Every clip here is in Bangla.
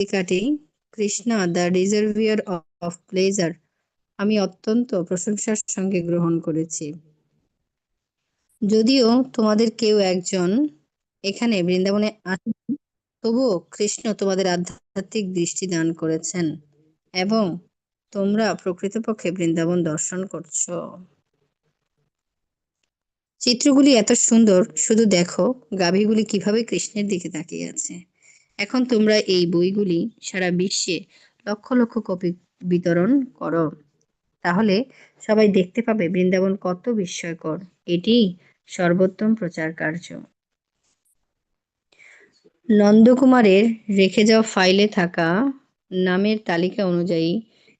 তালিকাটি Krishna the reservoir of pleasure আমি অত্যন্ত প্রশংসার সঙ্গে গ্রহণ করেছি। যদিও তোমাদের কেউ একজন এখানে বৃন্দাবনে আসেন, তবুও কৃষ্ণ তোমাদের আধ্যাত্মিক দৃষ্টি দান করেছেন এবং তোমরা প্রকৃতপক্ষে বৃন্দাবন দর্শন করছ। চিত্রগুলি এত সুন্দর, শুধু দেখো, গাভীগুলি কীভাবে কৃষ্ণের দিকে তাকিয়ে আছে। এখন তোমরা এই বইগুলি সারা বিশ্বে লক্ষ লক্ষ কপি বিতরণ করো। তাহলে সবাই দেখতে পাবে বৃন্দাবন কত বিস্ময়কর। এটি সর্বোত্তম প্রচার কার্য। নন্দকুমারের রেখে যাওয়া ফাইলে থাকা নামের তালিকা অনুযায়ী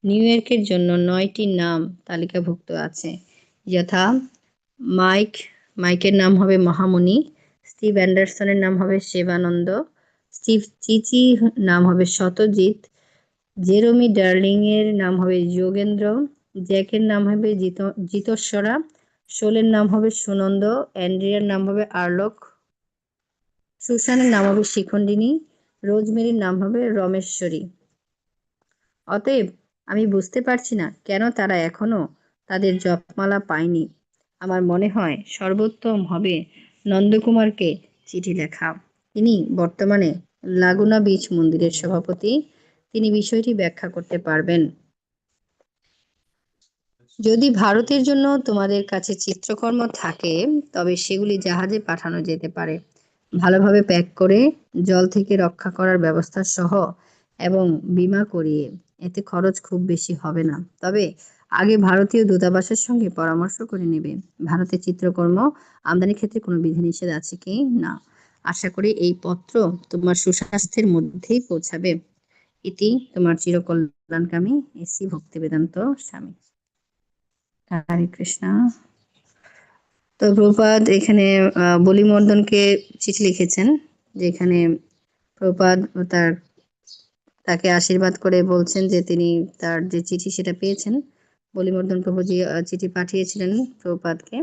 নিউ ইয়র্কের জন্য নয়টি নাম তালিকাভুক্ত আছে। যথা মাইক, মাইকের নাম হবে মহামণি, স্টিভ অ্যান্ডারসনের নাম হবে শিবানন্দ স্টিভ চিচি নাম হবে শতজিৎ, জেরোমি ডার্লিং এর নাম হবে যোগেন্দ্র, জ্যাকের নাম হবে জিত, জিতস্বরা, শোলের নাম হবে সুনন্দ, অ্যান্ড্রিয়ার নাম হবে আর্লক, সুশানের নাম হবে শিখণ্ডিনী, রোজমেরির নাম হবে রমেশ্বরী। অতএব আমি বুঝতে পারছি না কেন তারা এখনও তাদের জপমালা পায়নি। আমার মনে হয় সর্বোত্তম হবে নন্দকুমারকে চিঠি লেখা। তিনি বর্তমানে লাগুনা বিচ মন্দিরের সভাপতি, তিনি বিষয়টি ব্যাখ্যা করতে পারবেন। যদি ভারতের জন্য তোমাদের কাছে চিত্রকর্ম থাকে, তবে সেগুলি জাহাজে পাঠানো যেতে পারে। ভালোভাবে প্যাক করে জল থেকে রক্ষা করার ব্যবস্থা সহ এবং বিমা করিয়ে, এতে খরচ খুব বেশি হবে না। তবে আগে ভারতীয় দূতাবাসের সঙ্গে পরামর্শ করে নেবে। ভারতের চিত্রকর্ম আমদানির ক্ষেত্রে কোনো বিধিনিষেধ আছে কি? না। আশা করি এই পত্র তোমার সুস্বাস্থ্যের মধ্যেই পৌঁছাবে। এটি তোমার চিরকল্যাণকামী এসি ভক্তি বেদান্ত স্বামী। হরে কৃষ্ণ। তো প্রপাদ এখানে বলিমর্দনকে চিঠি লিখেছেন, যেখানে প্রপাদ তার, তাকে আশীর্বাদ করে বলছেন যে তিনি তার যে চিঠি সেটা পেয়েছেন। বলিমর্দন প্রভুজি চিঠি পাঠিয়েছিলেন প্রপাদকে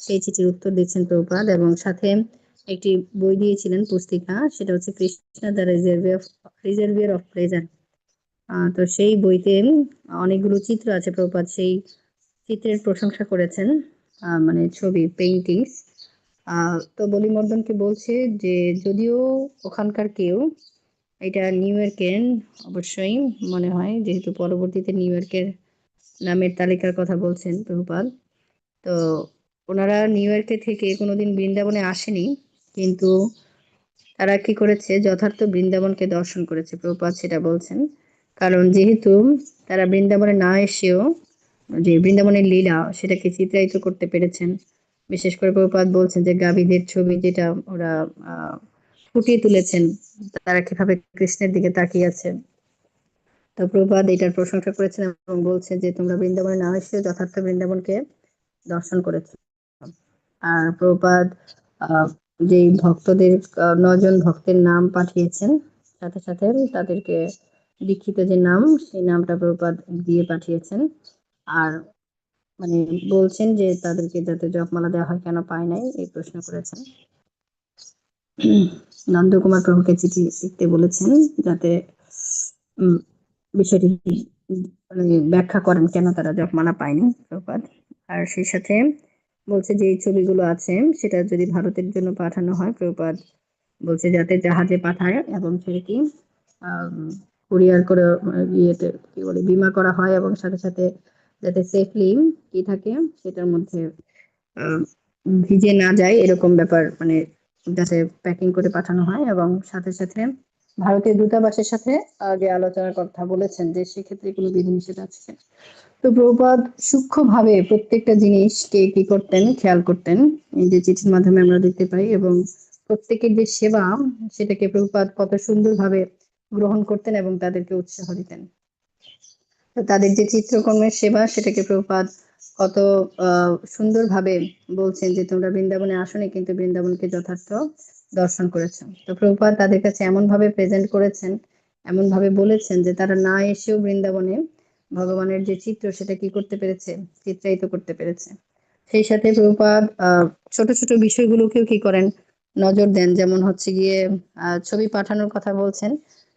সেই চিঠির উত্তর দিচ্ছেন প্রপাদ এবং সাথে একটি বই দিয়েছিলেন পুস্তিকা, সেটা হচ্ছে Krishna the reservoir reservoir of pleasure তো সেই বইতে অনেকগুলো চিত্র আছে প্রপাত সেই চিত্রের প্রশংসা করেছেন মানে ছবি পেইন্টিংস তো বলিমর্দনকে বলছে যে, যদিও ওখানকার কেউ, এটা নিউ ইয়র্কের, অবশ্যই মনে হয়, যেহেতু পরবর্তীতে নিউ ইয়র্কের নামের তালিকার কথা বলছেন প্রভুপাল তো ওনারা নিউ ইয়র্কে থেকে কোনোদিন বৃন্দাবনে আসেনি কিন্তু তারা কি করেছে? যথার্থ বৃন্দাবনকে দর্শন করেছে। প্রভুপাত সেটা বলছেন। কারণ যেহেতু তারা বৃন্দাবনে না এসেও যে বৃন্দাবনের লীলা, সেটাকে চিত্রায়িত করতে পেরেছেন। বিশেষ করে প্রপাত বলছেন যে গাভীদের ছবি যেটা ওরা ফুটিয়ে তুলেছেন, তারা কীভাবে কৃষ্ণের দিকে তাকিয়ে আছে। তো প্রপাত এটার প্রশংসা করেছেন এবং বলছে যে তোমরা বৃন্দাবনে না এসে যথার্থ বৃন্দাবনকে দর্শন করেছ। আর প্রপাত যে ভক্তদের নজন ভক্তের নাম পাঠিয়েছেন, সাথে সাথে তাদেরকে দীক্ষিত যে নাম, সেই নামটা প্রপাত দিয়ে পাঠিয়েছেন। আর মানে বলছেন যে তাদেরকে যাতে জপমালা দেওয়া হয়, কেন পায় নাই, এই প্রশ্ন করেছেন। নন্দকুমার প্রভুকে চিঠি লিখতে বলেছেন যাতে বিষয়টি মানে ব্যাখ্যা করেন কেন তারা জপমালা পায়নি প্রপাত আর সেই সাথে বলছে যে এই ছবিগুলো আছে, সেটা যদি ভারতের জন্য পাঠানো হয়, প্রপাত বলছে যাতে জাহাজে পাঠায় এবং সেটি কুরিয়ার করে ইয়েতে কি বলে, বিমা করা হয় এবং সাথে সাথে যাতে সেফলি কি থাকে, সেটার মধ্যে ভিজে না যায়, এরকম ব্যাপার মানে যাতে প্যাকিং করে পাঠানো হয় এবং সাথে সাথে ভারতীয় দূতাবাসের সাথে আগে আলোচনার কথা বলেছেন যে সেক্ষেত্রে কোনো বিধিনিষেধ আছে তো প্রপাত সূক্ষ্মভাবে প্রত্যেকটা জিনিসকে কি করতেন, খেয়াল করতেন? এই যে চিঠির মাধ্যমে আমরা দেখতে পাই এবং প্রত্যেকের যে সেবা, সেটাকে প্রপাত কত সুন্দরভাবে গ্রহণ করতেন এবং তাদেরকে উৎসাহ দিতেন। তো তাদের যে চিত্রকর্মের সেবা, সেটাকে প্রপাত কত সুন্দরভাবে বলছেন যে তোমরা বৃন্দাবনে আসনি, কিন্তু বৃন্দাবনকে যথার্থ দর্শন করেছেন। তো প্রপাত তাদের কাছে এমন ভাবে প্রেজেন্ট করেছেন এমন ভাবে বলেছেন যে তারা না এসেও বৃন্দাবনে ভগবানের যে চিত্র, সেটা কি করতে পেরেছে? চিত্রায়িত করতে পেরেছে। সেই সাথে প্রপাত ছোট ছোট বিষয়গুলোকেও কি করেন? নজর দেন, যেমন হচ্ছে গিয়ে ছবি পাঠানোর কথা বলছেন।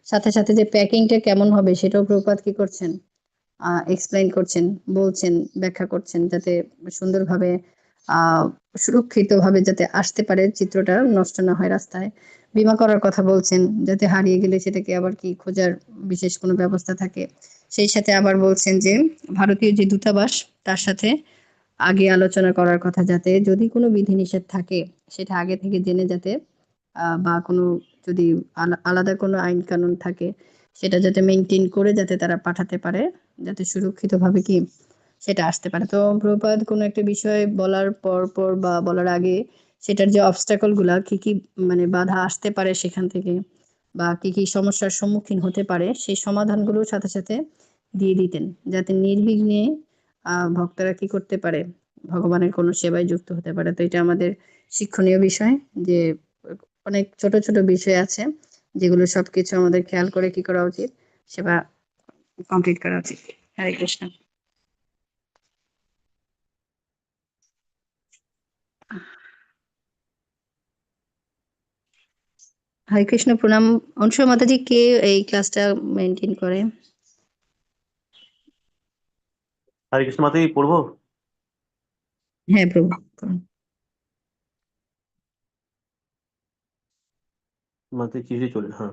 সাথে সাথে যে প্যাকিংটা কেমন হবে, সেটাও প্রপাত কি করছেন? এক্সপ্লেন করছেন, বলছেন, ব্যাখ্যা করছেন, যাতে সুন্দরভাবে সুরক্ষিতভাবে যাতে আসতে পারে, চিত্রটা নষ্ট না হয় রাস্তায়। বিমা করার কথা বলছেন, যাতে হারিয়ে গেলে সেটাকে আবার কি খোঁজার বিশেষ কোনো ব্যবস্থা থাকে? সেই সাথে আবার বলছেন যে, ভারতীয় যে দূতাবাস, তার সাথে আগে আলোচনা করার কথা যাতে যদি কোনো বিধিনিষেধ থাকে, সেটা আগে থেকে জেনে যাতে বা কোনো যদি আলা- আলাদা কোনো আইন কানুন থাকে, সেটা যাতে মেনটেন করে যাতে তারা পাঠাতে পারে, যাতে সুরক্ষিতভাবে কি সেটা আসতে পারে। তো প্রপাত কোনো একটা বিষয় বলার পর পর বা বলার আগে সেটার যে অবস্টাকলগুলা, কি কি মানে বাধা আসতে পারে সেখান থেকে বা কি কি সমস্যার সম্মুখীন হতে পারে, সেই সমাধানগুলো সাথে সাথে দিয়ে দিতেন। যাতে নির্বিঘ্নে ভক্তরা কি করতে পারে, ভগবানের কোনো সেবায় যুক্ত হতে পারে। তো এটা আমাদের শিক্ষণীয় বিষয় যে, অনেক ছোট ছোট বিষয় আছে যেগুলো সবকিছু আমাদের খেয়াল করে কি করা উচিত, সেবা কমপ্লিট করা উচিত। হরে কৃষ্ণ। হরে কৃষ্ণ প্রণাম। অনুসয় মাতাজি কে এই ক্লাসটা মেনটেন করে? হরে কৃষ্ণ মাতাজি পড়ব? হ্যাঁ প্রভু মাতাজি চিঠি চলে হ্যাঁ।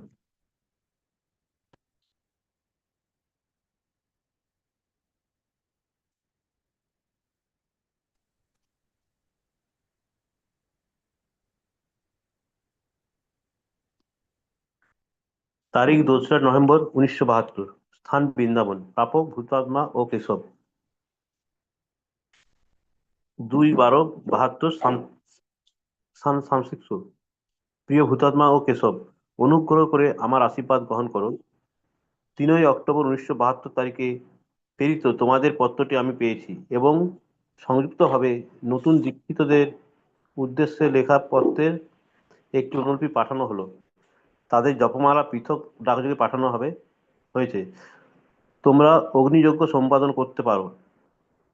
তারিখ দোসরা নভেম্বর উনিশশো বাহাত্তর। স্থান বৃন্দাবন। প্রাপক ভূতাত্মা ও কেশব। দুই বারো বাহাত্তর সান- সামসিকশো প্রিয় ভূতাত্মা ও কেশব, অনুগ্রহ করে আমার আশীর্বাদ গ্রহণ করো। তিনই অক্টোবর উনিশশো বাহাত্তর তারিখে প্রেরিত তোমাদের পত্রটি আমি পেয়েছি এবং সংযুক্তভাবে নতুন দীক্ষিতদের উদ্দেশ্যে লেখা পত্রের একটি অনুলিপি পাঠানো হলো। তাদের জপমালা পৃথক ডাকযোগে পাঠানো হবে, হয়েছে। তোমরা অগ্নিযজ্ঞ সম্পাদন করতে পারো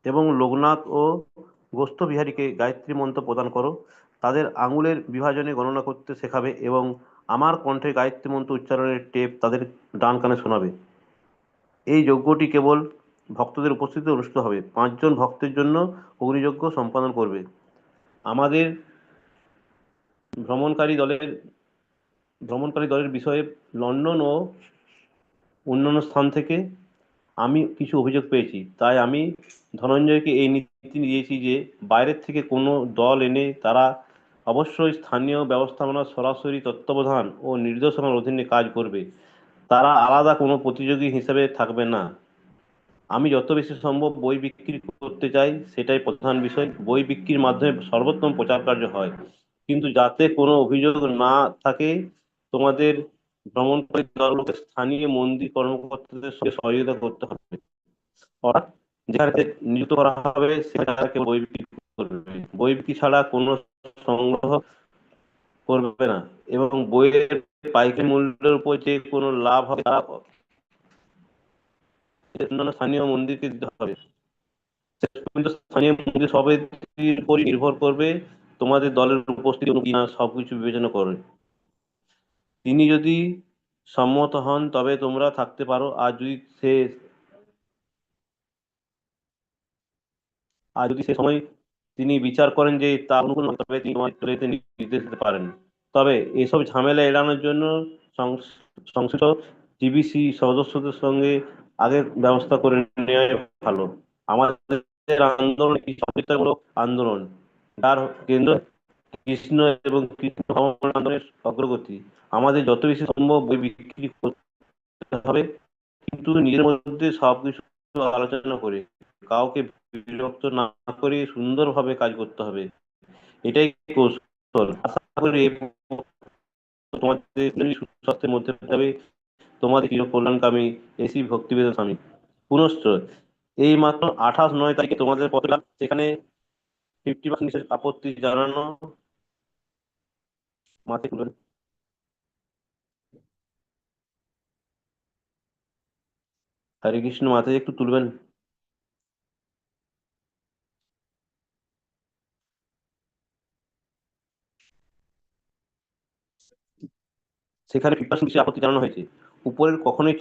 এবং লোকনাথ ও গোস্থ বিহারীকে গায়ত্রী মন্ত্র প্রদান করো। তাদের আঙুলের বিভাজনে গণনা করতে শেখাবে এবং আমার কণ্ঠে গায়ত্রী মন্ত্র উচ্চারণের টেপ তাদের ডান কানে শোনাবে। এই যজ্ঞটি কেবল ভক্তদের উপস্থিতিতে অনুষ্ঠিত হবে। পাঁচজন ভক্তের জন্য অগ্নিযজ্ঞ সম্পাদন করবে। আমাদের ভ্রমণকারী দলের ভ্রমণকারী দলের বিষয়ে লন্ডন ও অন্যান্য স্থান থেকে আমি কিছু অভিযোগ পেয়েছি। তাই আমি ধনঞ্জয়কে এই নীতি দিয়েছি যে বাইরের থেকে কোনো দল এনে তারা অবশ্যই স্থানীয় ব্যবস্থাপনা, সরাসরি তত্ত্বাবধান ও নির্দেশনার অধীনে কাজ করবে। তারা আলাদা কোনো প্রতিযোগী হিসেবে থাকবে না। আমি যত বেশি সম্ভব বই বিক্রি করতে চাই, সেটাই প্রধান বিষয়। বই বিক্রির মাধ্যমে সর্বোত্তম প্রচার কার্য হয়। কিন্তু যাতে কোনো অভিযোগ না থাকে তোমাদের ভ্রমণকারী দলকে স্থানীয় মন্দির কর্মকর্তাদের সঙ্গে সহযোগিতা করতে হবে। অর্থাৎ যেখানে নিযুক্ত করা হবে, সেখানে বই বিক্রি করবে। বই বিক্রি ছাড়া কোনো সংগ্রহ করবে না এবং বইয়ের পাইকারি মূল্যের উপর যে কোনো লাভ হবে, তা স্থানীয় মন্দিরকে দিতে হবে। স্থানীয় মন্দির সমিতির উপরই নির্ভর করবে, তোমাদের দলের উপস্থিতি সবকিছু বিবেচনা করে। তিনি যদি সম্মত হন, তবে তোমরা থাকতে পারো। আর যদি সে আর যদি সে সময় তিনি বিচার করেন যে তা অনুকূল তবে তিনি চলে নির্দেশ দিতে পারেন। তবে এসব ঝামেলা এড়ানোর জন্য সংশ্লিষ্ট টিবিসি সদস্যদের সঙ্গে আগে ব্যবস্থা করে নেওয়া ভালো। আমাদের আন্দোলন আন্দোলন। যার কেন্দ্র কৃষ্ণ এবং কৃষ্ণ আন্দোলনের অগ্রগতি। আমাদের যত বেশি সম্ভব বই বিক্রি করতে হবে, কিন্তু নিজের মধ্যে সবকিছু আলোচনা করে, কাউকে বিরক্ত না করে সুন্দরভাবে কাজ করতে হবে। এটাই কৌশল। আশা করি তোমাদের সুস্বাস্থ্যের মধ্যে যাবে তোমাদের চির কল্যাণকামী এসি ভক্তিবেদন স্বামী, পুনশ্চ এই মাত্র আঠাশ নয় তারিখে তোমাদের পত্র সেখানে ফিফটি পার্সেন্ট আপত্তি জানানো। মাথায় হরে কৃষ্ণ মাথায় একটু তুলবেন। সেখানে আপত্তি জানানো হয়েছে। উপরের কখনোই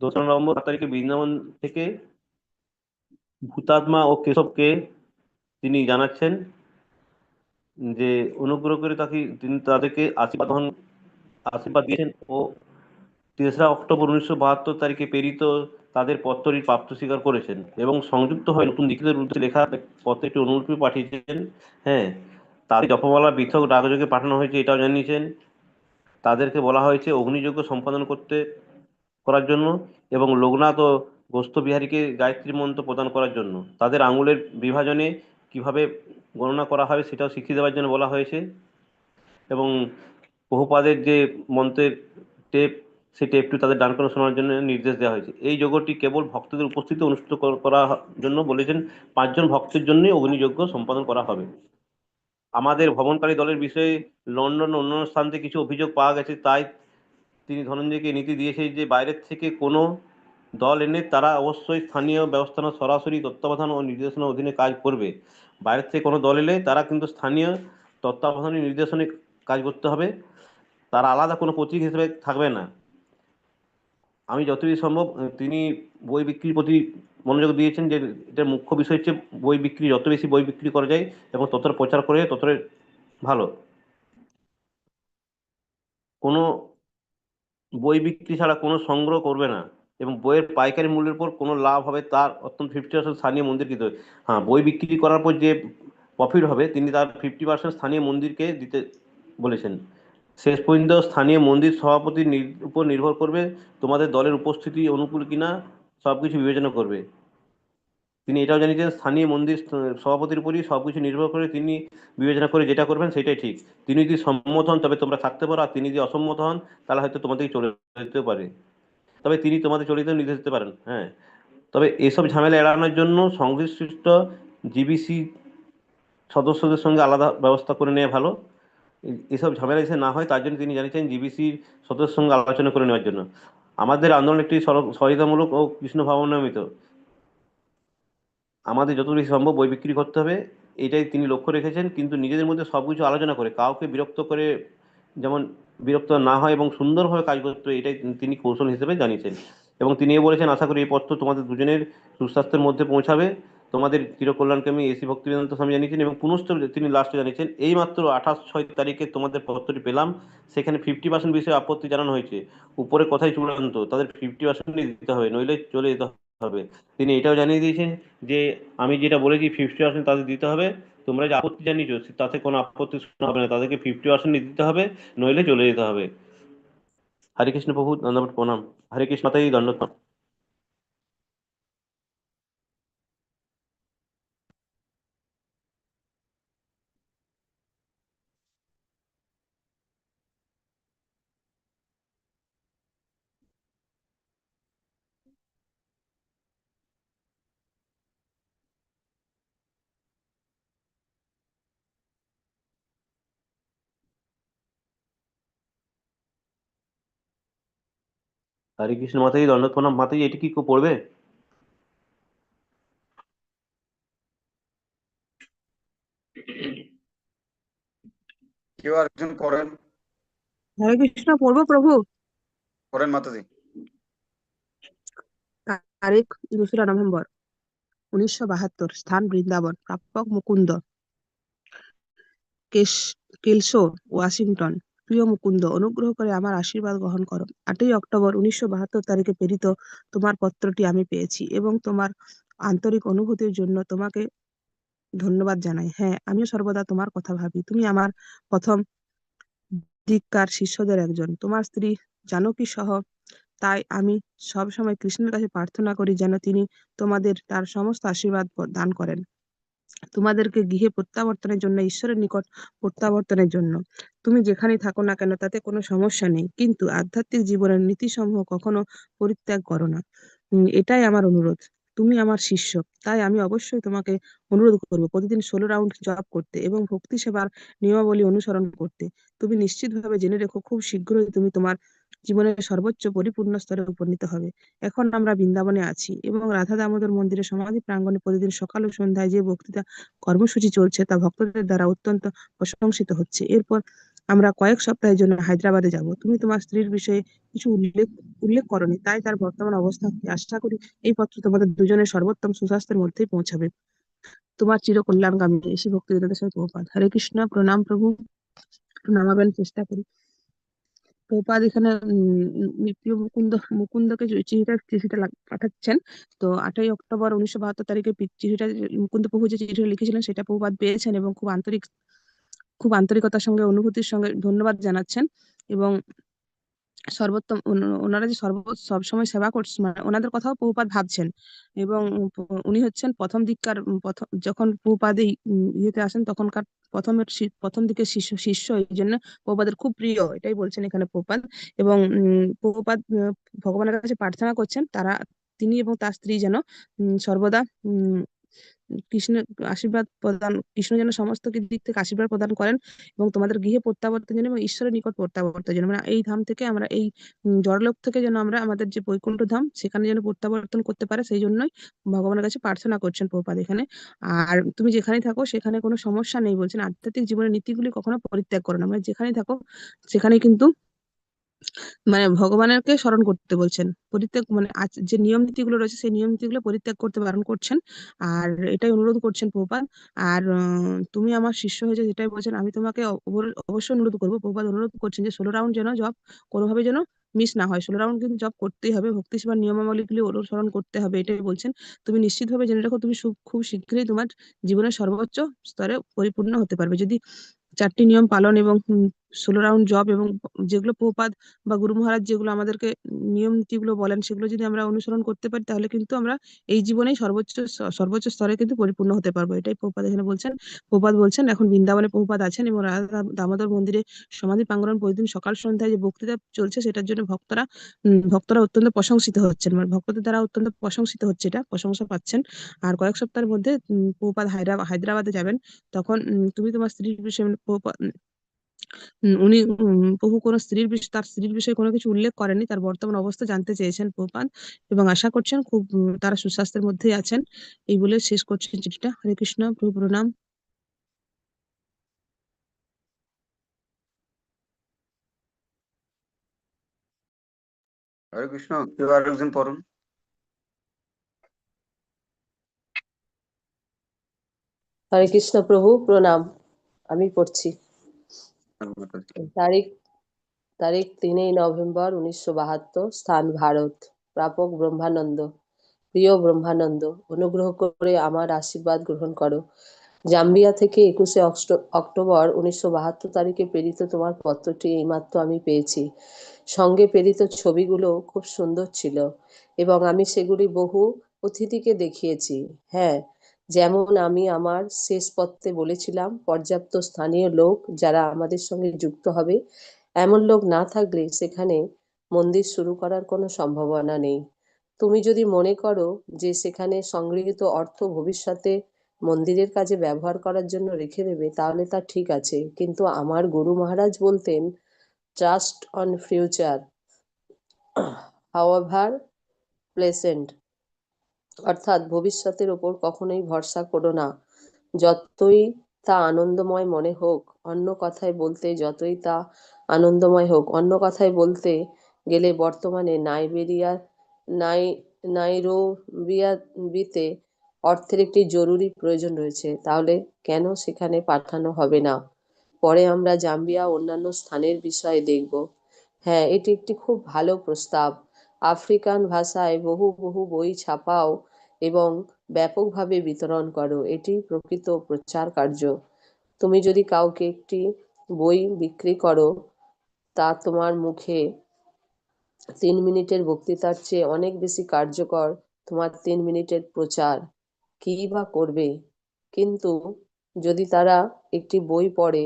দোসরা নভেম্বর সাত তারিখে বৃন্দাবন থেকে ভূতাত্মা ও কেশবকে তিনি জানাচ্ছেন। যে অনুগ্রহ করে তাকে, তিনি তাদেরকে আশীর্বাদ আশীর্বাদ দিয়েছেন ও তেসরা অক্টোবর উনিশশো বাহাত্তর তারিখে প্রেরিত তাদের পত্রটি প্রাপ্ত স্বীকার করেছেন এবং সংযুক্ত হয়ে নতুন লিখিত রূপে লেখা পত্রে একটি অনুলিপি পাঠিয়েছেন হ্যাঁ তাদের জপমালা পৃথক ডাকযোগে পাঠানো হয়েছে এটাও জানিয়েছেন। তাদেরকে বলা হয়েছে অগ্নিযজ্ঞ সম্পাদন করতে, করার জন্য এবং লোকনাথ ও গোস্তবিহারীকে গায়ত্রী মন্ত্র প্রদান করার জন্য। তাদের আঙুলের বিভাজনে কীভাবে গণনা করা হবে সেটাও শিখিয়ে দেওয়ার জন্য বলা হয়েছে। এবং বহুপাদের যে মন্ত্রের টেপ সেই টেপটি তাদের ডান করে শোনার জন্য নির্দেশ দেওয়া হয়েছে। এই যোগটি কেবল ভক্তদের উপস্থিতি অনুষ্ঠিত কর- করা জন্য বলেছেন, পাঁচজন ভক্তের জন্যই অগ্নিযজ্ঞ সম্পাদন করা হবে। আমাদের ভ্রমণকারী দলের বিষয়ে লন্ডন অন্যান্য স্থান থেকে কিছু অভিযোগ পাওয়া গেছে, তাই তিনি ধনঞ্জয়কে নীতি দিয়েছে যে বাইরের থেকে কোনো দল এনে তারা অবশ্যই স্থানীয় ব্যবস্থাপনা সরাসরি তত্ত্বাবধান ও নির্দেশনার অধীনে কাজ করবে। বাইরের থেকে কোনো দল এলে তারা কিন্তু স্থানীয় তত্ত্বাবধানী নির্দেশনে কাজ করতে হবে। তারা আলাদা কোনো প্রতীক হিসেবে থাকবে না। আমি যতই সম্ভব তিনি বই বিক্রির প্রতি মনোযোগ দিয়েছেন যে এটার মুখ্য বিষয় হচ্ছে বই বিক্রি, যত বেশি বই বিক্রি করা যায় এবং ততটা প্রচার করে ততটাই ভালো। কোনো বই বিক্রি ছাড়া কোনো সংগ্রহ করবে না। এবং বইয়ের পাইকারি মূল্যের উপর কোনো লাভ হবে তার অত্যন্ত ফিফটি পার্সেন্ট স্থানীয় মন্দিরকে দেবে হ্যাঁ বই বিক্রি করার পর যে প্রফিট হবে, তিনি তার ফিফটি পার্সেন্ট স্থানীয় মন্দিরকে দিতে বলেছেন। শেষ পর্যন্ত স্থানীয় মন্দির সভাপতির উপর নির্ভর করবে তোমাদের দলের উপস্থিতি অনুকূল কিনা সব কিছু বিবেচনা করবে। তিনি এটাও জানিয়েছেন, স্থানীয় মন্দির সভাপতির উপরই সব কিছু নির্ভর করে তিনি বিবেচনা করে যেটা করবেন সেটাই ঠিক। তিনি যদি সম্মত হন, তবে তোমরা থাকতে পারো, আর তিনি যদি অসম্মত হন, তাহলে হয়তো তোমাদেরকে চলে যেতে পারে। তবে তিনি তোমাদের যেতেও নির্দেশ দিতে পারেন হ্যাঁ। তবে এসব ঝামেলা এড়ানোর জন্য সংশ্লিষ্ট জিবিসি সদস্যদের সঙ্গে আলাদা ব্যবস্থা করে নেওয়া ভালো। এসব ঝামেলা এসে না হয় তার জন্য তিনি জানিয়েছেন জিবিসির সদস্যের সঙ্গে আলোচনা করে নেওয়ার জন্য। আমাদের আন্দোলন একটি সহায়তামূলক ও কৃষ্ণ ভাবনামিত আমাদের যত বেশি সম্ভব বই বিক্রি করতে হবে, এটাই তিনি লক্ষ্য রেখেছেন। কিন্তু নিজেদের মধ্যে সবকিছু আলোচনা করে, কাউকে বিরক্ত করে যেমন বিরক্ত না হয় এবং সুন্দরভাবে কাজ করতে এটাই তিনি কৌশল হিসেবে জানিয়েছেন। এবং তিনি বলেছেন, আশা করি এই পত্র তোমাদের দুজনের সুস্বাস্থ্যের মধ্যে পৌঁছাবে। তোমাদের চিরকল্যাণকামী এসি ভক্তিবেদান্ত স্বামী জানিয়েছেন এবং পুনশ্চ তিনি লাস্টে জানিয়েছেন এই মাত্র আঠাশ ছয় তারিখে তোমাদের পত্রটি পেলাম। সেখানে ফিফটি পার্সেন্ট বিষয়ে আপত্তি জানানো হয়েছে। উপরে কথাই চূড়ান্ত। তাদের ফিফটি পার্সেন্টই দিতে হবে, নইলে চলে যেতে হবে। তিনি এটাও জানিয়ে দিয়েছেন যে, আমি যেটা বলেছি ফিফটি পার্সেন্ট তাদের দিতে হবে। তোমরা যে আপত্তি জানিয়েছো তাতে কোনো আপত্তি হবে না। তাদেরকে ফিফটি পার্সেন্ট দিতে হবে, নইলে চলে যেতে হবে। হরে কৃষ্ণ প্রভু দণ্ডপট প্রণাম। হরে কৃষ্ণ তাই দণ্ড হরে কৃষ্ণ মাতাজি দণ্ড প্রণাম মাতাজি এটি কি পড়বে? কেউ একজন করেন? হরে কৃষ্ণ পড়ব প্রভু? করেন মাতাজি। তারিখ দোসরা নভেম্বর উনিশশো বাহাত্তর স্থান বৃন্দাবন প্রাপক মুকুন্দ কেশ কেলসো ওয়াশিংটন। প্রিয় মুকুন্দ, অনুগ্রহ করে আমার আশীর্বাদ গ্রহণ করো। আটই অক্টোবর উনিশশো বাহাত্তর তারিখে প্রেরিত তোমার পত্রটি আমি পেয়েছি এবং তোমার আন্তরিক অনুভূতির জন্য তোমাকে ধন্যবাদ জানাই। হ্যাঁ আমিও সর্বদা তোমার কথা ভাবি। তুমি আমার প্রথম দিককার শিষ্যদের একজন। তোমার স্ত্রী জানকী সহ তাই আমি সব সময় কৃষ্ণের কাছে প্রার্থনা করি যেন তিনি তোমাদের তার সমস্ত আশীর্বাদ দান করেন। তোমাদেরকে গৃহে প্রত্যাবর্তনের জন্য, ঈশ্বরের নিকট প্রত্যাবর্তনের জন্য। তুমি যেখানেই থাকো না কেন, তাতে কোনো সমস্যা নেই। কিন্তু আধ্যাত্মিক জীবনের নীতিসমূহ কখনো পরিত্যাগ করো না। এটাই আমার অনুরোধ। তুমি আমার শিষ্য। তাই আমি অবশ্যই তোমাকে অনুরোধ করব প্রতিদিন ষোলো রাউন্ড জপ করতে এবং ভক্তি সেবার নিয়মাবলী অনুসরণ করতে। তুমি নিশ্চিতভাবে জেনে রেখো, খুব শীঘ্রই তুমি তোমার জীবনের সর্বোচ্চ পরিপূর্ণ স্তরে উপনীত হবে। এখন আমরা বৃন্দাবনে আছি এবং রাধা দামোদর মন্দিরে সমাধি প্রাঙ্গণে প্রতিদিন সকাল ও সন্ধ্যায় যে বক্তৃতা কর্মসূচি চলছে তা ভক্তদের দ্বারা অত্যন্ত প্রশংসিত হচ্ছে। এরপর আমরা কয়েক সপ্তাহের জন্য হায়দ্রাবাদে যাব। তুমি তোমার স্ত্রীর বিষয়ে কিছু উল্লেখ উল্লেখ করনি, তাই তার বর্তমান অবস্থা আশা করি এই পত্র তোমাদের দুজনের সর্বোত্তম সুস্বাস্থ্যের মধ্যেই পৌঁছাবে। তোমার চির কল্যাণগামী এসে ভক্তি বেদান্তের সাথে প্রভুপাদ হরে কৃষ্ণ, প্রণাম প্রভু। নামাবেন চেষ্টা করি। প্রভুপাদ এখানে মুকুন্দ, মুকুন্দকে চিঠিটা চিঠিটা পাঠাচ্ছেন, তো আটই অক্টোবর উনিশশো বাহাত্তর তারিখে চিঠিটা মুকুন্দ প্রভু যে চিঠিটা লিখেছিলেন, সেটা প্রভুপাদ পেয়েছেন এবং খুব আন্তরিক, খুব আন্তরিকতার সঙ্গে, অনুভূতির সঙ্গে ধন্যবাদ জানাচ্ছেন এবং সর্বোত্তম ওনারা যে সর্ব, সবসময় সেবা করছেন মানে ওনাদের কথাও প্রভুপাদ ভাবছেন এবং উনি হচ্ছেন প্রথম দিককার, প্রথম, যখন প্রভুপাদ ইয়েতে আসেন, তখনকার প্রথমের প্রথম দিকে শিষ্য শিষ্য এই জন্য প্রপাদের খুব প্রিয় এটাই বলছেন এখানে প্রপাদ এবং আহ, ভগবানের কাছে প্রার্থনা করছেন তারা তিনি এবং তার স্ত্রী যেন সর্বদা উম কৃষ্ণের আশীর্বাদ প্রদান, কৃষ্ণ যেন সমস্ত দিক থেকে আশীর্বাদ প্রদান করেন এবং তোমাদের গৃহে প্রত্যাবর্তন যেন এবং ঈশ্বরের নিকট প্রত্যাবর্তন যেন। মানে এই ধাম থেকে আমরা এই জড়লোক থেকে যেন আমরা আমাদের যে বৈকুণ্ঠ ধাম, সেখানে যেন প্রত্যাবর্তন করতে পারে, সেই জন্যই ভগবানের কাছে প্রার্থনা করছেন প্রপাদ এখানে। আর তুমি যেখানে থাকো, সেখানে কোনো সমস্যা নেই বলছেন। আধ্যাত্মিক জীবনের নীতিগুলি কখনো পরিত্যাগ করো না। মানে যেখানে থাকো সেখানে কিন্তু মানে ভগবানকে স্মরণ করতে বলছেন। পরিত্যাগ মানে আচ- যে নিয়ম নীতিগুলো রয়েছে, সেই নিয়ম নীতিগুলো পরিত্যাগ করতে বারণ করছেন। আর এটাই অনুরোধ করছেন প্রভুপাদ। আর তুমি আমার শিষ্য হয়েছে যেটাই বলছেন, আমি তোমাকে অব- অবশ্যই অনুরোধ করব। প্রভুপাদ অনুরোধ করছেন যে ষোলো রাউন্ড যেন জব কোনোভাবে যেন মিস না হয়। ষোলো রাউন্ড কিন্তু জব করতেই হবে। ভক্তি সেবার নিয়মাবলীগুলি অনুসরণ করতে হবে, এটাই বলছেন। তুমি নিশ্চিতভাবে জেনে রাখো, তুমি খুব শীঘ্রই তোমার জীবনের সর্বোচ্চ স্তরে পরিপূর্ণ হতে পারবে। যদি চারটি নিয়ম পালন এবং ষোলো রাউন্ড জব এবং যেগুলো প্রপাদ বা গুরু মহারাজ যেগুলো আমাদেরকে নিয়ম নীতিগুলো বলেন, সেগুলো যদি আমরা অনুসরণ করতে পারি, তাহলে কিন্তু আমরা এই জীবনেই সর্বোচ্চ সর্বোচ্চ স্তরে কিন্তু পরিপূর্ণ হতে পারব। এটাই প্রপাদ এখানে বলছেন। প্রপাদ বলছেন, এখন বৃন্দাবনে প্রপাদ আছেন এবং রাধা দামোদর মন্দিরে সমাধি প্রাঙ্গণ প্রতিদিন সকাল সন্ধ্যায় যে বক্তৃতা চলছে, সেটার জন্য ভক্তরা ভক্তরা অত্যন্ত প্রশংসিত হচ্ছেন। মানে ভক্তদের দ্বারা অত্যন্ত প্রশংসিত হচ্ছে এটা, প্রশংসা পাচ্ছেন। আর কয়েক সপ্তাহের মধ্যে প্রপাদ হায়দ্রাবাদ যাবেন, তখন তুমি তোমার স্ত্রীর বিষয়ে উনি উম, প্রভু কোনো স্ত্রীর বিষয় তার স্ত্রীর বিষয়ে কোনো কিছু উল্লেখ করেননি তার বর্তমান অবস্থা জানতে চেয়েছেন প্রভুপাদ এবং আশা করছেন খুব তারা সুস্বাস্থ্যের মধ্যেই আছেন। এই বলে শেষ করছেন চিঠিটা। হরে কৃষ্ণ প্রভু প্রণাম। হরে কৃষ্ণ কেউ আর একজন পড়ুন। হরে কৃষ্ণ প্রভু প্রণাম। আমি পড়ছি। তারিখ তারিখ তিনই নভেম্বর উনিশশো বাহাত্তর, স্থান ভারত। প্রাপক ব্রহ্মানন্দ, প্রিয় ব্রহ্মানন্দ, অনুগ্রহ করে আমার আশীর্বাদ গ্রহণ করো। জাম্বিয়া থেকে একুশে অক্টোবর উনিশশো বাহাত্তর তারিখে প্রেরিত তোমার পত্রটি এইমাত্র আমি পেয়েছি। সঙ্গে প্রেরিত ছবিগুলো খুব সুন্দর ছিল এবং আমি সেগুলি বহু অতিথিকে দেখিয়েছি। হ্যাঁ যেমন আমি আমার শেষ পত্রে বলেছিলাম, পর্যাপ্ত স্থানীয় লোক যারা আমাদের সঙ্গে যুক্ত হবে। এমন লোক না থাকলে সেখানে মন্দির শুরু করার কোনো সম্ভাবনা নেই। তুমি যদি মনে করো যে সেখানে সংগৃহীত অর্থ ভবিষ্যতে মন্দিরের কাজে ব্যবহার করার জন্য রেখে দেবে, তাহলে তা ঠিক আছে। কিন্তু আমার গুরু মহারাজ বলতেন trust on future however pleasant অর্থাৎ ভবিষ্যতের ওপর কখনোই ভরসা করো না। যতই তা আনন্দময় মনে হোক, অন্য কথায় বলতে যতই তা আনন্দময় হোক, অন্য কথায় বলতে গেলে বর্তমানে নাইবেরিয়া, নাই, নাইরোবিয়াতে অর্থের একটি জরুরি প্রয়োজন রয়েছে। তাহলে কেন সেখানে পাঠানো হবে না? পরে আমরা জাম্বিয়া অন্যান্য স্থানের বিষয়ে দেখব। হ্যাঁ এটি একটি খুব ভালো প্রস্তাব। আফ্রিকান ভাষায় বহু বহু বই ছাপাও এবং ব্যাপকভাবে বিতরণ করো। এটি প্রকৃত প্রচার কার্য। তুমি যদি কাউকে একটি বই বিক্রি করো, তা তোমার মুখে তিন মিনিটের বক্তৃতার চেয়ে অনেক বেশি কার্যকর তোমার তিন মিনিটের প্রচার। কী বা করবে? কিন্তু যদি তারা একটি বই পড়ে,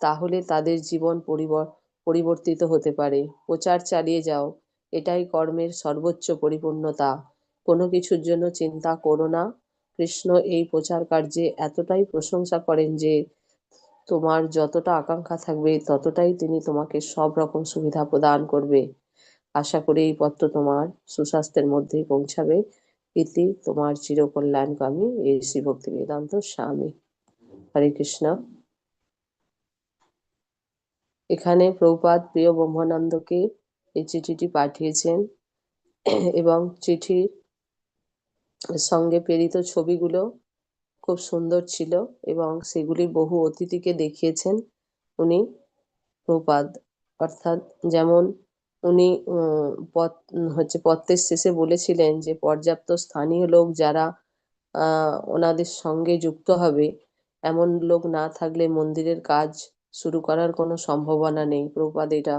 তাহলে তাদের জীবন পরিবর্তিত হতে পারে। প্রচার চালিয়ে যাও। এটাই কর্মের সর্বোচ্চ পরিপূর্ণতা। কোনো কিছুর জন্য চিন্তা করো না। কৃষ্ণ এই প্রচার কার্যে এতটাই প্রশংসা করেন যে, তোমার যতটা আকাঙ্ক্ষা থাকবে, ততটাই তিনি তোমাকে সব রকম সুবিধা প্রদান করবে। আশা করি এই পত্র তোমার সুস্বাস্থ্যের মধ্যেই পৌঁছাবে। ইতি তোমার চিরকল্যাণকামী এই শ্রী ভক্তি বেদান্ত স্বামী। হরে কৃষ্ণ। এখানে প্রভুপাদ প্রিয় ব্রহ্মানন্দকে এই চিঠিটি পাঠিয়েছেন এবং চিঠির সঙ্গে প্রেরিত ছবিগুলো খুব সুন্দর ছিল এবং সেগুলি বহু অতিথিকে দেখিয়েছেন উনি প্রপাদ অর্থাৎ যেমন উনি পত হচ্ছে পত্রের শেষে বলেছিলেন যে পর্যাপ্ত স্থানীয় লোক যারা ওনাদের সঙ্গে যুক্ত হবে, এমন লোক না থাকলে মন্দিরের কাজ শুরু করার কোনো সম্ভাবনা নেই। প্রপাদ এটা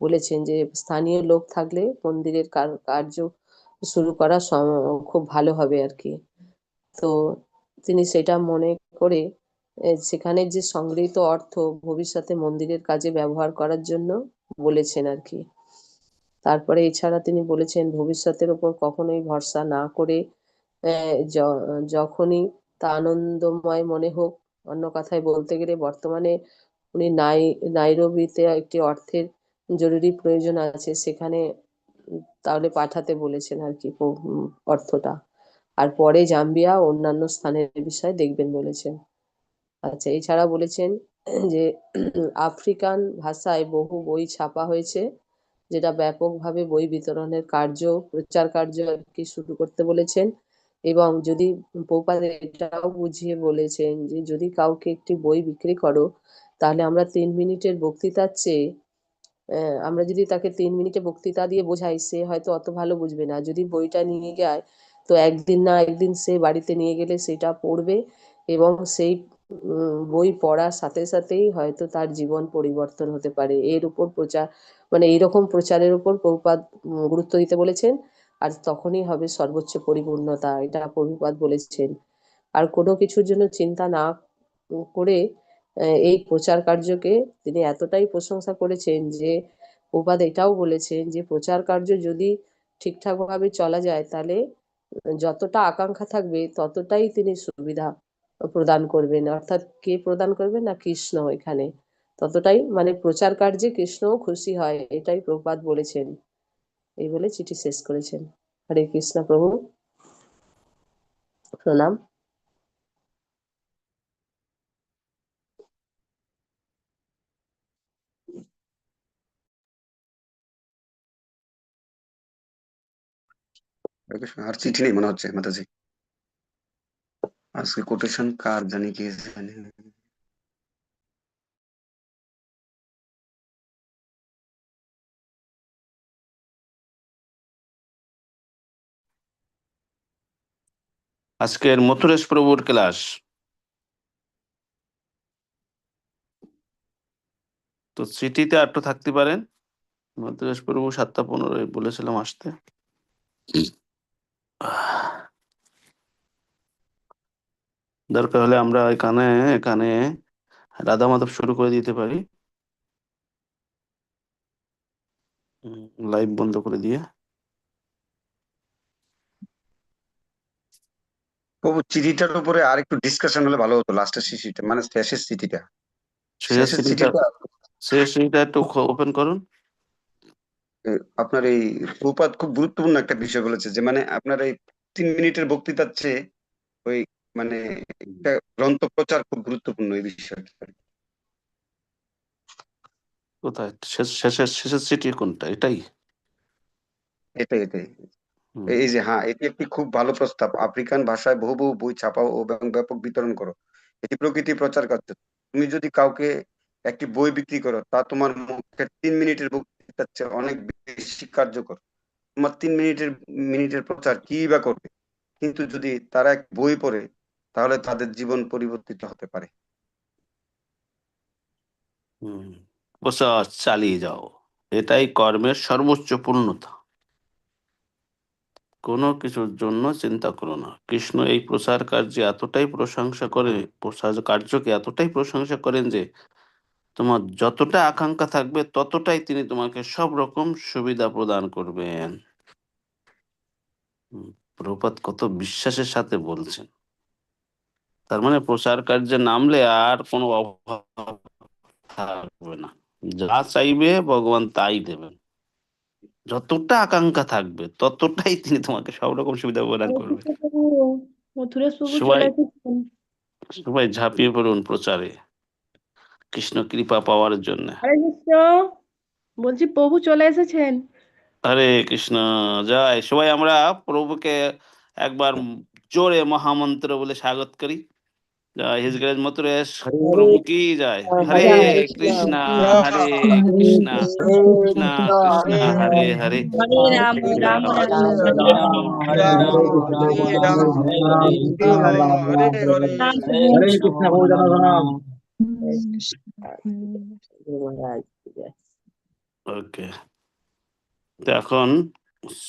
বলেছেন যে স্থানীয় লোক থাকলে মন্দিরের কার- কার্য শুরু করা খুব ভালো হবে আর কি। তো তিনি সেটা মনে করে সেখানে যে সংগৃহীত অর্থ ভবিষ্যতে মন্দিরের কাজে ব্যবহার করার জন্য বলেছেন আর কি। তারপরে এছাড়া তিনি বলেছেন, ভবিষ্যতের ওপর কখনোই ভরসা না করে যখনই তা আনন্দময় মনে হোক, অন্য কথায় বলতে গেলে বর্তমানে উনি নাই, নাইরোবিতে একটি অর্থের জরুরি প্রয়োজন আছে, সেখানে তাহলে পাঠাতে বলেছেন আর কি অর্থটা। আর পরে জাম্বিয়া অন্যান্য স্থানের বিষয়ে দেখবেন বলেছেন। আচ্ছা এছাড়া বলেছেন যে আফ্রিকান ভাষায় বহু বই ছাপা হয়েছে, যেটা ব্যাপকভাবে বই বিতরণের কার্য, প্রচার কার্য আর কি শুরু করতে বলেছেন। এবং যদি এটাও বুঝিয়ে বলেছেন যে যদি কাউকে একটি বই বিক্রি করো, তাহলে আমরা তিন মিনিটের বক্তৃতার চেয়ে আমরা যদি তাকে তিন মিনিটে বক্তৃতা দিয়ে বোঝাই, সে হয়তো অত ভালো বুঝবে না। যদি বইটা নিয়ে যায়, তো একদিন না একদিন সে বাড়িতে নিয়ে গেলে সেটা পড়বে এবং সেই বই পড়ার সাথে সাথেই হয়তো তার জীবন পরিবর্তন হতে পারে। এর উপর প্রচার মানে এইরকম প্রচারের উপর প্রভুপাত গুরুত্ব দিতে বলেছেন আর তখনই হবে সর্বোচ্চ পরিপূর্ণতা, এটা প্রভুপাত বলেছেন। আর কোনো কিছুর জন্য চিন্তা না করে এই প্রচার কার্যকে তিনি এতটাই প্রশংসা করেছেন যে প্রভুপাদ এটাও বলেছেন যে, প্রচার কার্য যদি ঠিকঠাক ভাবে চলা যায়, তাহলে যতটা আকাঙ্ক্ষা থাকবে, ততটাই তিনি সুবিধা প্রদান করবেন। অর্থাৎ কে প্রদান করবেন না কৃষ্ণ এখানে? ততটাই মানে প্রচার কার্যে কৃষ্ণও খুশি হয়, এটাই প্রভুপাদ বলেছেন। এই বলে চিঠি শেষ করেছেন। হরে কৃষ্ণ প্রভু। প্রণাম। আর চিঠি নেই মনে হচ্ছে মাতাজি। আজকে কোটেশন কার জানি কে জানে। আজকের মথুরেশ প্রভুর ক্লাস। তো সিটিতে আটটু থাকতে পারেন। মথুরেশ প্রভু সাতটা পনেরোয় বলেছিলাম আসতে। দরকার হলে আমরা এখানে এখানে রাধা মাধব শুরু করে দিতে পারি। লাইভ বন্ধ করে দিয়ে। প্রভু চিঠিটার উপরে আর একটু ডিসকাশন হলে ভালো হতো লাস্টের চিঠিটা মানে শেষের চিঠিটা। শেষ শেষের চিঠিটা শেষ সিটিটা একটু ওপেন করুন। আপনার এই প্রপাত খুব গুরুত্বপূর্ণ একটা বিষয় বলেছে যে মানে আপনার এই তিন মিনিটের বক্তৃতার চেয়ে ওই মানে একটা গ্রন্থ প্রচার খুব গুরুত্বপূর্ণ এই বিষয়টা। কোথায়? শেষের শেষের সিটি কোনটা? এটাই? এটাই এটাই। এই যে হ্যাঁ এটি একটি খুব ভালো প্রস্তাব। আফ্রিকান ভাষায় বহু বহু বই ছাপাও এবং ব্যাপক বিতরণ করো। এটি প্রকৃতি প্রচার কার্য। তুমি যদি কাউকে একটি বই বিক্রি করো তা তোমার মুখে তিন মিনিটের বক্তৃতার চেয়ে অনেক বেশি কার্যকর। তোমার তিন মিনিটের মিনিটের প্রচার কি বা করবে? কিন্তু যদি তারা এক বই পড়ে, তাহলে তাদের জীবন পরিবর্তিত হতে পারে। চালিয়ে যাও। এটাই কর্মের সর্বোচ্চ পূর্ণতা। কোনো কিছুর জন্য চিন্তা করো না। কৃষ্ণ এই প্রচার কার্যে এতটাই প্রশংসা করে প্রচার কার্যকে এতটাই প্রশংসা করেন যে তোমার যতটা আকাঙ্ক্ষা থাকবে ততটাই তিনি তোমাকে সব রকম সুবিধা প্রদান করবেন। প্রভুপাদ কত বিশ্বাসের সাথে বলছেন। তার মানে প্রচার কার্যে নামলে আর কোনো অভাব থাকবে না। যা চাইবে ভগবান তাই দেবেন। যতটা আকাঙ্ক্ষা থাকবে ততটাই তিনি তোমাকে সব রকম সুবিধা প্রদান করবেন। সবাই- সবাই ঝাঁপিয়ে পড়ুন প্রচারে। কৃষ্ণ কৃপা পাওয়ার জন্য। হরে কৃষ্ণ বলছি প্রভু চলে এসেছেন? হরে কৃষ্ণ জয়। সবাই আমরা প্রভুকে একবার জোরে মহামন্ত্র বলে স্বাগত করি। জয়। হিজ গ্রেজ মথুরেশ প্রভু কি জয়? হরে কৃষ্ণ হরে কৃষ্ণ কৃষ্ণ কৃষ্ণ। হরে হরে। হরে রাম রাম রাম হরে কৃষ্ণ। প্রভু জনগণ মহারাজ ওকে তো এখন